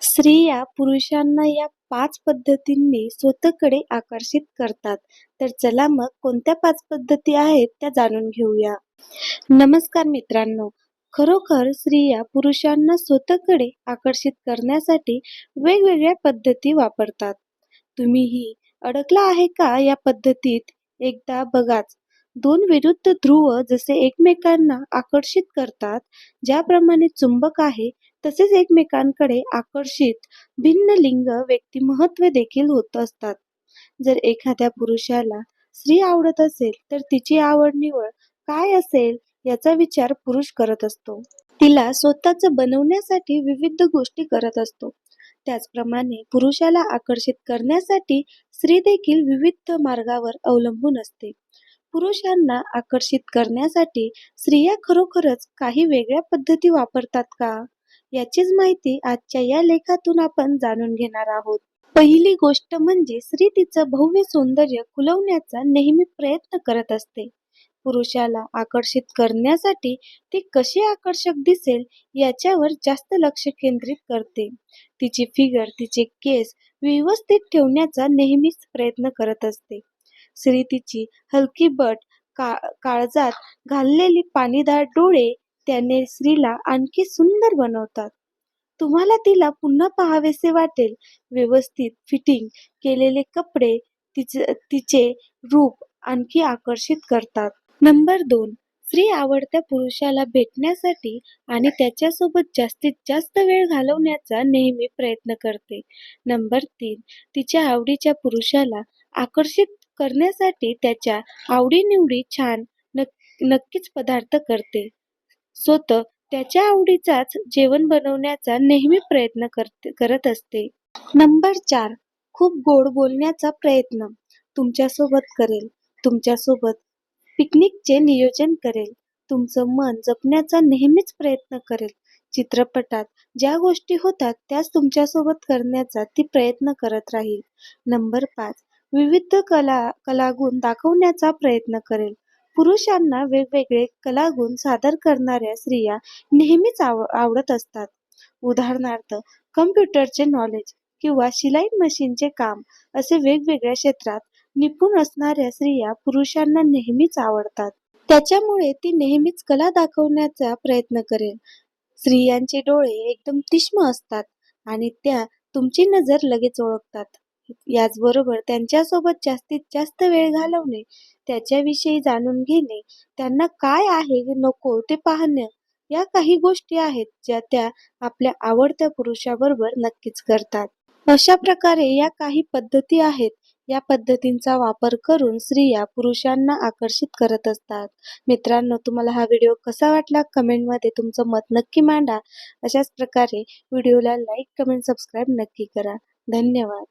स्त्रिया पुरुषांना या पाच पद्धतींनी स्वतःकडे आकर्षित करतात. तर चला मग कोणत्या पाच पद्धती आहेत त्या जाणून घेऊया. नमस्कार मित्रांनो. खरोखर स्त्रिया पुरुषांना स्वतःकडे आकर्षित करण्यासाठी वेगवेगळ्या पद्धती वापरतात. तुम्हीही अडकला आहे का या पद्धतीत? एकदा बघाच. दोन विरुद्ध ध्रुव जसे एकमेकांना आकर्षित करतात ज्याप्रमाणे चुंबक आहे तसेच एकमेकांकडे आकर्षित भिन्न लिंग व्यक्तिमहत्व देखील होत असतात. जर एखाद्या पुरुषाला स्त्री आवडत असेल तर तिची आवड निवड काय असेल याचा विचार पुरुष करत असतो. तिला स्वतःच बनवण्यासाठी विविध गोष्टी करत असतो. त्याचप्रमाणे पुरुषाला आकर्षित करण्यासाठी स्त्री देखील विविध मार्गावर अवलंबून असते. पुरुषांना आकर्षित करण्यासाठी स्त्रिया खरोखरच काही वेगळ्या पद्धती वापरतात का? याचीच माहिती आजच्या या लेखातून आपण जाणून घेणार आहोत. पहिली गोष्ट म्हणजे स्त्री तिचं भव्य सौंदर्य खुलवण्याचा नेहमी प्रयत्न करत असते. पुरुषाला आकर्षित करण्यासाठी ती कशी आकर्षक दिसेल याच्यावर जास्त लक्ष केंद्रित करते. तिची फिगर तिचे केस व्यवस्थित ठेवण्याचा नेहमीच प्रयत्न करत असते. स्त्री तिची हलकी बट का काळजात घाललेली पाणीदार डोळे त्याने स्त्रीला आणखी सुंदर बनवतात. तुम्हाला तिला पुन्हा पाहावेसे वाटेल. व्यवस्थित फिटिंग केलेले कपडे तिचे तिचे रूप आणखी आकर्षित करतात. नंबर दोन. स्त्री आवडत्या पुरुषाला भेटण्यासाठी आणि त्याच्यासोबत जास्तीत जास्त वेळ घालवण्याचा नेहमी प्रयत्न करते. नंबर तीन. तिच्या आवडीच्या पुरुषाला आकर्षित करण्यासाठी त्याच्या आवडीनिवडी छान नक्कीच पदार्थ करते. स्वतः त्याच्या आवडीचाच जेवण बनवण्याचा नेहमी प्रयत्न करते करत असते. नंबर चार खूप गोड बोलण्याचा प्रयत्न. तुमच्यासोबत करेल. तुमच्यासोबत पिकनिकचे नियोजन करेल. तुमचं मन जपण्याचा नेहमीच प्रयत्न करेल. चित्रपटात ज्या गोष्टी होतात त्याच तुमच्यासोबत करण्याचा ती प्रयत्न करत राहील. नंबर पाच विविध कला कलागुण दाखवण्याचा प्रयत्न करेल. पुरुषांना वेगवेगळे कलागुण सादर करणाऱ्या स्त्रिया नेहमीच आव आवडत असतात. उदाहरणार्थ कम्प्युटरचे नॉलेज किंवा शिलाई मशीनचे काम असे वेगवेगळ्या क्षेत्रात निपुण असणाऱ्या स्त्रिया पुरुषांना नेहमीच आवडतात. त्याच्यामुळे ती नेहमीच कला दाखवण्याचा प्रयत्न करेल. स्त्रियांचे डोळे एकदम तीक्ष्ण असतात आणि त्या तुमची नजर लगेच ओळखतात. याचबरोबर त्यांच्यासोबत जास्तीत जास्त वेळ घालवणे त्याच्याविषयी जाणून घेणे त्यांना काय आहे नको ते पाहणे या काही गोष्टी आहेत ज्या त्या आपल्या आवडत्या पुरुषाबरोबर नक्कीच करतात. अशा प्रकारे या काही पद्धती आहेत. या पद्धतींचा वापर करून स्त्रिया पुरुषांना आकर्षित करत असतात. मित्रांनो तुम्हाला हा व्हिडिओ कसा वाटला? कमेंटमध्ये तुमचं मत नक्की मांडा. अशाच प्रकारे व्हिडिओला लाईक कमेंट सबस्क्राईब नक्की करा. धन्यवाद.